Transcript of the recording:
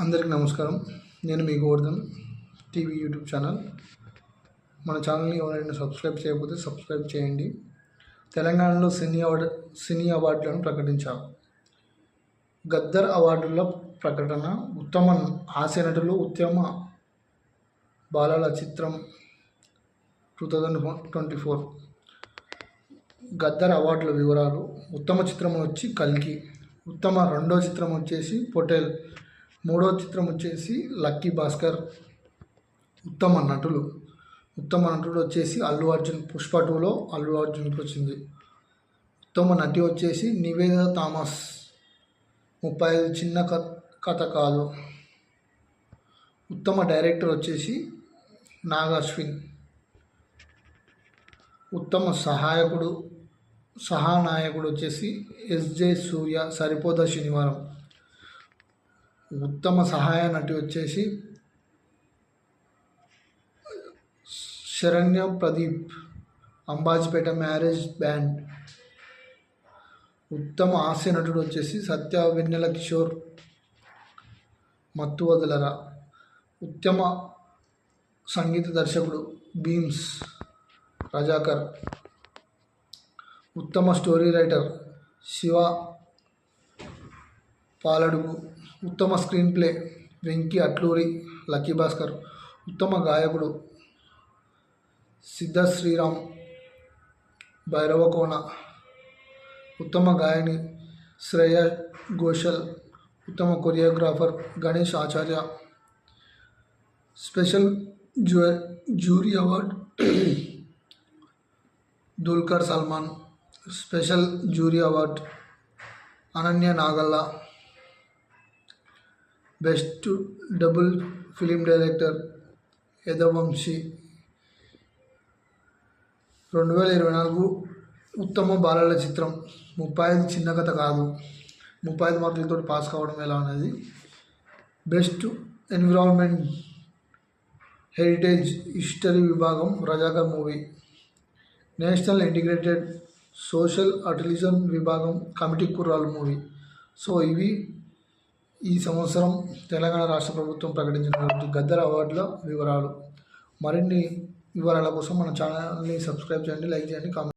అందరికీ నమస్కారం. నేను మీ గోవర్ధన్ టీవీ యూట్యూబ్ ఛానల్. మన ఛానల్ని ఎవరైనా సబ్స్క్రైబ్ చేయకపోతే సబ్స్క్రైబ్ చేయండి. తెలంగాణలో సినీ అవార్డు సినీ అవార్డులను ప్రకటించారు. గద్దర్ అవార్డుల ప్రకటన ఉత్తమ హాస్య నటులు ఉత్తమ బాలల చిత్రం two thousand twenty four. Gaddar అవార్డుల వివరాలు ఉత్తమ చిత్రం వచ్చి కల్కి. ఉత్తమ రెండో చిత్రం వచ్చేసి పొటేల్. మూడో చిత్రం వచ్చేసి లక్కీ భాస్కర్ ఉత్తమ నటులు ఉత్తమ నటుడు వచ్చేసి అల్లు అర్జున్ పుష్ప టూలో అల్లు అర్జున్కి వచ్చింది. ఉత్తమ నటి వచ్చేసి నివేద థామస్. ముప్పై ఐదు చిన్న కథ కాదు. ఉత్తమ డైరెక్టర్ వచ్చేసి నాగాశ్విన్ ఉత్తమ సహాయకుడు సహానాయకుడు వచ్చేసి ఎస్జే సూర్య సరిపోదా శనివారం. ఉత్తమ సహాయ నటి వచ్చేసి శరణ్య ప్రదీప్ అంబాజీపేట మ్యారేజ్ బ్యాండ్. ఉత్తమ హాస్య నటుడు వచ్చేసి సత్య వెన్నెల కిషోర్ మత్తు వదలరా. ఉత్తమ సంగీత దర్శకుడు భీమ్స్ రజాకర్. ఉత్తమ స్టోరీ రైటర్ శివ పాలడుగు. ఉత్తమ screenplay Venky Atluri Lucky Bhaskar ఉత్తమ గాయకుడు సిద్ధ శ్రీరామ్ భైరవకోన ఉత్తమ గాయని శ్రేయ ఘోషల్ ఉత్తమ కొరియోగ్రాఫర్ గణేష్ ఆచార్య special జ్యూ jury award Dulquer Salmaan special jury award Ananya Nagalla best debut film director Yaduvamsi. రెండు వేల ఇరవై నాలుగు ఉత్తమ బాలల చిత్రం. ముప్పై ఐదు చిన్న కథ కాదు. ముప్పై ఐదు మార్కులతో పాస్ కావడం ఎలా అనేది. బెస్ట్ ఎన్విరాన్మెంట్ హెరిటేజ్ హిస్టరీ విభాగం Razakar movie. National integrated social అటలిజం విభాగం కమిటీ కుర్రాలు మూవీ. సో ఇవి ఈ సంవత్సరం తెలంగాణ రాష్ట్ర ప్రభుత్వం ప్రకటించినటువంటి గద్దర్ అవార్డుల వివరాలు. మరిన్ని వివరాల కోసం మన ఛానల్ని సబ్స్క్రైబ్ చేయండి లైక్ చేయండి కామెంట్